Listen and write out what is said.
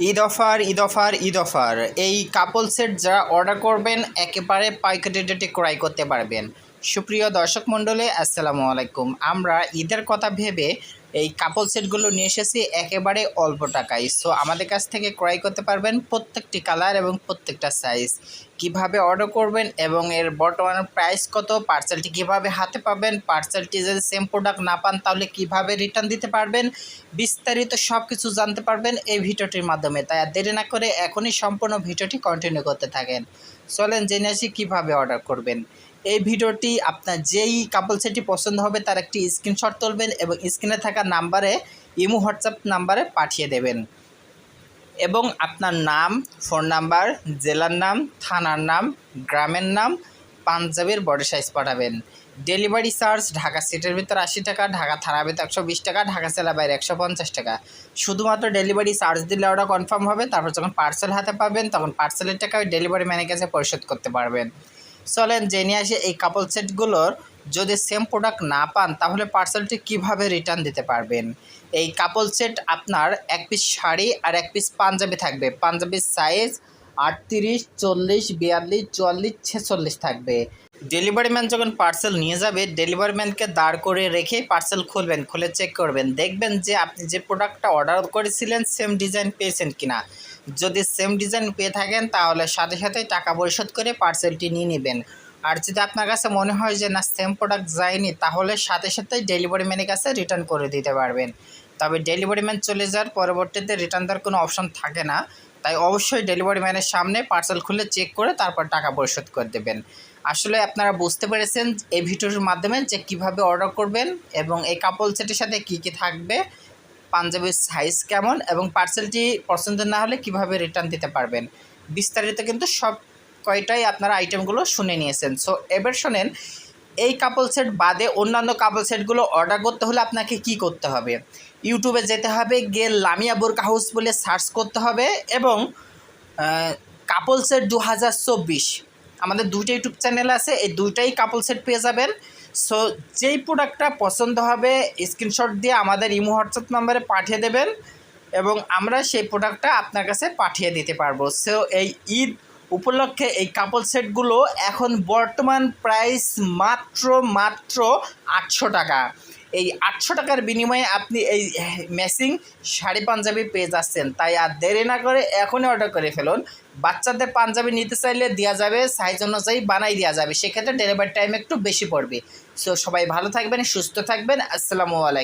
Eid offer Eid offer Eid offer. এই couple set যারা order করবেন, একেবারে পাইকারি রেটে ক্রয় করতে পারবেন। সুপ্রিয় দর্শক মণ্ডলী, আসসালামু আলাইকুম। আমরা ঈদের কথা ভেবে এই কাপল সেটগুলো নিয়ে এসেছি একেবারে অল্প টাকায়। সো আমাদের কাছ থেকে ক্রয় করতে পারবেন প্রত্যেকটি কালার এবং প্রত্যেকটা সাইজ কীভাবে অর্ডার করবেন এবং এর বর্তমান প্রাইস কত পার্সেলটি কীভাবে হাতে পাবেন পার্সেলটি যদি সেম প্রোডাক্ট না পান, তাহলে কীভাবে রিটার্ন দিতে পারবেন, বিস্তারিত সব কিছু জানতে পারবেন এই ভিডিওটির মাধ্যমে। তাই আর দেরি না করে এখনই সম্পূর্ণ ভিডিওটি কন্টিনিউ করতে থাকেন। চলেন জেনে আসি কীভাবে অর্ডার করবেন। এই ভিডিওটি আপনার যেই কাপল সেটটি পছন্দ হবে, তার একটি স্ক্রিনশট তুলবেন এবং স্ক্রিনে থাকা নাম্বারে ইমো হোয়াটসঅ্যাপ নাম্বারে পাঠিয়ে দেবেন। এবং আপনার নাম ফোন নাম্বার জেলার নাম, থানার নাম, গ্রামের নাম, পাঞ্জাবের বডি সাইজ পাঠাবেন। ডেলিভারি চার্জ ঢাকা সিটের ভিতর আশি টাকা, ঢাকা থানার ভিতর একশো বিশ টাকা, ঢাকা জেলা বাইরে একশো পঞ্চাশ টাকা। শুধুমাত্র ডেলিভারি চার্জ দিলে ওটা কনফার্ম হবে, তারপর যখন পার্সেল হাতে পাবেন, তখন পার্সেলের টাকা ওই ডেলিভারি ম্যানের কাছে পরিশোধ করতে পারবেন। চলেন জেনে আসে এই কাপল সেটগুলোর যদি সেম প্রোডাক্ট না পান, তাহলে পার্সেলটি কীভাবে রিটার্ন দিতে পারবেন? এই কাপল সেট আপনার এক পিস শাড়ি আর এক পিস পাঞ্জাবি থাকবে। পাঞ্জাবির সাইজ আটত্রিশ, চল্লিশ, বিয়াল্লিশ, চুয়াল্লিশ, ছেচল্লিশ থাকবে। ডেলিভারি ম্যান যখন পার্সেল নিয়ে যাবে ডেলিভারি ম্যানকে দাঁড় করে রেখেই পার্সেল খুলবেন, খুলে চেক করবেন। দেখবেন যে আপনি যে প্রোডাক্টটা অর্ডার করেছিলেন সেম ডিজাইন পেয়েছেন কিনা। যদি সেম ডিজাইন পেয়ে থাকেন, তাহলে সাথে সাথে টাকা পরিশোধ করে পার্সেলটি নিয়ে নেবেন। আর যদি আপনার কাছে মনে হয় যে, না সেম প্রোডাক্ট যায়নি, তাহলে সাথে সাথেই ডেলিভারি ম্যানের কাছে রিটার্ন করে দিতে পারবেন। তবে ডেলিভারি ম্যান চলে যাওয়ার পরবর্তীতে রিটার্ন দেওয়ার কোনো অপশন থাকে না। তাই অবশ্যই ডেলিভারি ম্যানের সামনে পার্সেল খুলে চেক করে তারপর টাকা পরিশোধ করে দেবেন। আসলে আপনারা বুঝতে পেরেছেন এই ভিডিওর মাধ্যমে যে কীভাবে অর্ডার করবেন এবং এই কাপল সেটের সাথে কি কি থাকবে। পাঞ্জাবির সাইজ কেমন এবং পার্সেলটি পছন্দ না হলে কীভাবে রিটার্ন দিতে পারবেন? বিস্তারিত কিন্তু সব কয়টাই আপনারা আইটেমগুলো শুনে নিয়েছেন। সো এবার শোনেন, এই কাপল সেট বাদে অন্যান্য কাপল সেটগুলো অর্ডার করতে হলে আপনাকে কি করতে হবে? ইউটিউবে যেতে হবে, গিয়ে লামিয়া বোরকা হাউস বলে সার্চ করতে হবে এবং কাপল সেট দু হাজার চব্বিশ। আমাদের দুইটা ইউটিউব চ্যানেল আছে, এই দুইটাই কাপল সেট পেয়ে যাবেন। সো যেই প্রোডাক্টটা পছন্দ হবে স্ক্রিনশট দিয়ে আমাদের ইমো হোয়াটসঅ্যাপ নাম্বারে পাঠিয়ে দেবেন এবং আমরা সেই প্রোডাক্টটা আপনার কাছে পাঠিয়ে দিতে পারব। সো এই ঈদ উপলক্ষে এই কাপল সেটগুলো এখন বর্তমান প্রাইস মাত্র মাত্র আটশো টাকা। এই আটশো টাকার বিনিময়ে আপনি এই ম্যাচিং শাড়ি পাঞ্জাবি পেয়ে যাচ্ছেন। তাই আর দেরি না করে এখনই অর্ডার করে ফেলুন। বাচ্চাদের পাঞ্জাবি নিতে চাইলে দেওয়া যাবে সাইজ অনুযায়ী বানাই দেওয়া যাবে। সেক্ষেত্রে ডেলিভারি টাইম একটু বেশি পড়বে। সো সবাই ভালো থাকবেন, সুস্থ থাকবেন। আসসালামু আলাইকুম।